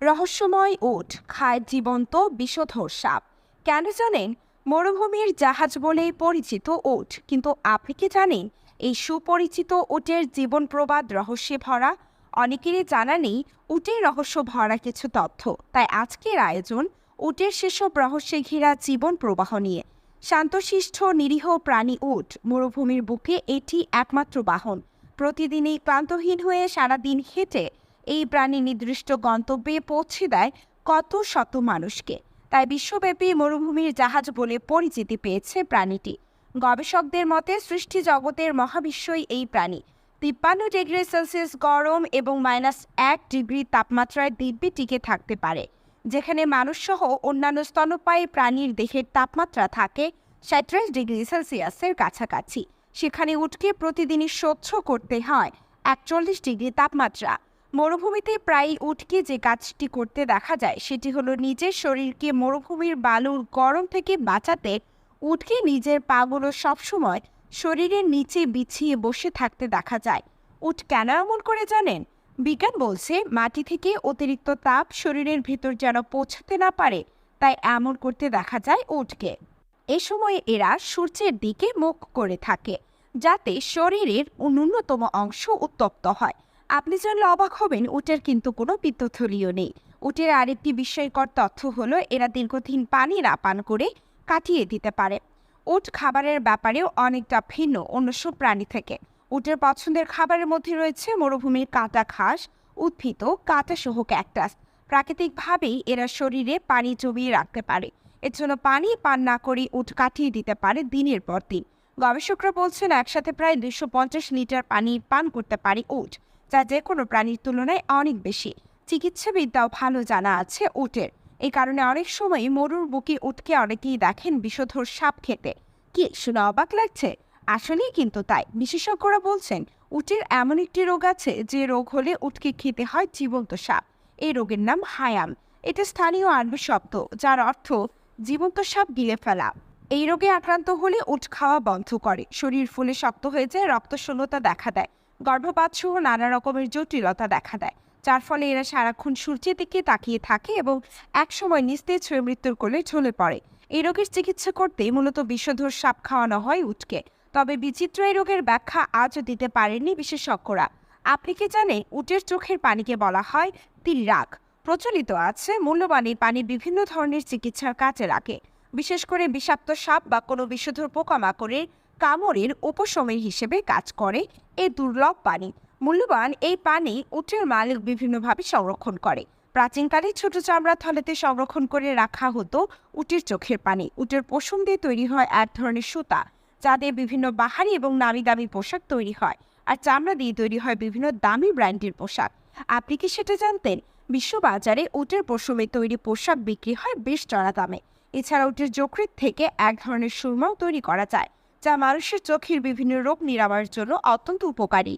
রহস্যময় উট খায় জীবন্ত বিষধর সাপ। কেন জানেন? মরুভূমির জাহাজ বলেই পরিচিত উট। কিন্তু আপনি কি জানেন? এই সুপরিচিত উটের জীবন প্রবাদ রহস্যে ভরা? অনেকেরই জানা নেই উটের রহস্য ভরা কিছু তথ্য। তাই আজকের আয়োজন উটের সেসব রহস্যে ঘেরা জীবন প্রবাহ নিয়ে। শান্তশিষ্ঠ নিরীহ প্রাণী উট মরুভূমির বুকে এটি একমাত্র বাহন। প্রতিদিনই ক্লান্তহীন হয়ে সারাদিন হেঁটে এই প্রাণী নির্দিষ্ট গন্তব্যে পৌঁছে দেয় কত শত মানুষকে। তাই বিশ্বব্যাপী মরুভূমির জাহাজ বলে পরিচিতি পেয়েছে প্রাণীটি। গবেষকদের মতে সৃষ্টি জগতের মহাবিশ্বই এই প্রাণী। তিপ্পান্ন ডিগ্রি সেলসিয়াস গরম এবং মাইনাস এক ডিগ্রি তাপমাত্রায় দিব্যি টিকে থাকতে পারে। যেখানে মানুষসহ অন্যান্য স্তন্যপায়ী প্রাণীর দেহের তাপমাত্রা থাকে সাঁত্রিশ ডিগ্রি সেলসিয়াসের কাছাকাছি। সেখানে উঠকে প্রতিদিনই সহ্য করতে হয় একচল্লিশ ডিগ্রি তাপমাত্রা। মরুভূমিতে প্রায় উঠকে যে কাজটি করতে দেখা যায়, সেটি হলো নিজের শরীরকে মরুভূমির বালুর গরম থেকে বাঁচাতে, উটকে নিজের পাগুলো সবসময় শরীরের নিচে বিছিয়ে বসে থাকতে দেখা যায়। উট কেন এমন করে জানেন? বিজ্ঞান বলছে, মাটি থেকে অতিরিক্ত তাপ শরীরের ভেতর যেন পৌঁছাতে না পারে, তাই এমন করতে দেখা যায় উটকে। এ সময় এরা সূর্যের দিকে মুখ করে থাকে, যাতে শরীরের ন্যূনতম অংশ উত্তপ্ত হয়। আপনি জানলে অবাক হবেন, উটের কিন্তু কোনো পিত্তথলিও নেই। উটের আরেকটি বিস্ময়কর তথ্য হলো, এরা দীর্ঘদিন পানি না পান করে কাটিয়ে দিতে পারে। উট খাবারের ব্যাপারেও অনেকটা ভিন্ন অন্য সব প্রাণী থেকে। উটের পছন্দের খাবারের মধ্যে রয়েছে মরুভূমির কাঁটা ঘাস, উদ্ভিদ কাঁটা সহ ক্যাকটাস। প্রাকৃতিকভাবেই এরা শরীরে পানি জমিয়ে রাখতে পারে। এর জন্য পানি পান না করে উট কাটিয়ে দিতে পারে দিনের পর দিন। গবেষকরা বলছেন, একসাথে প্রায় দুশো লিটার পানি পান করতে পারে উট। যা যে কোনো প্রাণীর তুলনায় অনেক বেশি। চিকিৎসাবিদ্যাও ভালো জানা আছে উটের। এই কারণে অনেক সময় মরুর বুকে উটকে অনেকেই দেখেন বিষধর সাপ খেতে। কি শুনে অবাক লাগছে? আসলেই কিন্তু তাই। বিশেষজ্ঞরা বলছেন, উটের এমন একটি রোগ আছে যে রোগ হলে উটকে খেতে হয় জীবন্ত সাপ। এই রোগের নাম হায়াম। এটা স্থানীয় আরবি শব্দ, যার অর্থ জীবন্ত সাপ গিলে ফেলা। এই রোগে আক্রান্ত হলে উট খাওয়া বন্ধ করে। শরীর ফুলে শক্ত হয়ে যায়, রক্তশূন্যতা দেখা দেয়। গর্ভপাত সহ নানা রকমের জটিলতা দেখা দেয়। যার ফলে এরা সারাক্ষণ সূর্যের দিকে তাকিয়ে থাকে এবং একসময় নিস্তেজ হয়ে মৃত্যুর কোলে ঝলে পড়ে। এই রোগের চিকিৎসা করতে মূলত বিষধর সাপ খাওয়ানো হয় উটকে। তবে বিচিত্র এই রোগের ব্যাখ্যা আজও দিতে পারেননি বিশেষজ্ঞরা। আপনি কি জানেন উটের চোখের পানিকে বলা হয় তিরাক প্রচলিত আছে, মূল্যবান এই পানি বিভিন্ন ধরনের চিকিৎসার কাজে লাগে। বিশেষ করে বিষাক্ত সাপ বা কোনো বিষধর পোকামাকড়ের কামড়ের উপশমের হিসেবে কাজ করে এই দুর্লভ পানি। মূল্যবান এই পানি উটের মালিক বিভিন্নভাবে সংরক্ষণ করে। প্রাচীনকালে ছোট চামড়া থলেতে সংরক্ষণ করে রাখা হতো উটের চোখের পানি। উটের পশম দিয়ে তৈরি হয় এক ধরনের সুতা, যা দিয়ে বিভিন্ন বাহারি এবং নামি দামি পোশাক তৈরি হয়, আর চামড়া দিয়ে তৈরি হয় বিভিন্ন দামি ব্র্যান্ডের পোশাক। আপনি কি সেটা জানতেন? বিশ্ববাজারে উটের পশমে তৈরি পোশাক বিক্রি হয় বেশ চড়া দামে এছাড়া উটের যকৃত থেকে এক ধরনের সুরমাও তৈরি করা যায়। যা মানুষের চোখের বিভিন্ন রোগ নিরাময়ের জন্য অত্যন্ত উপকারী।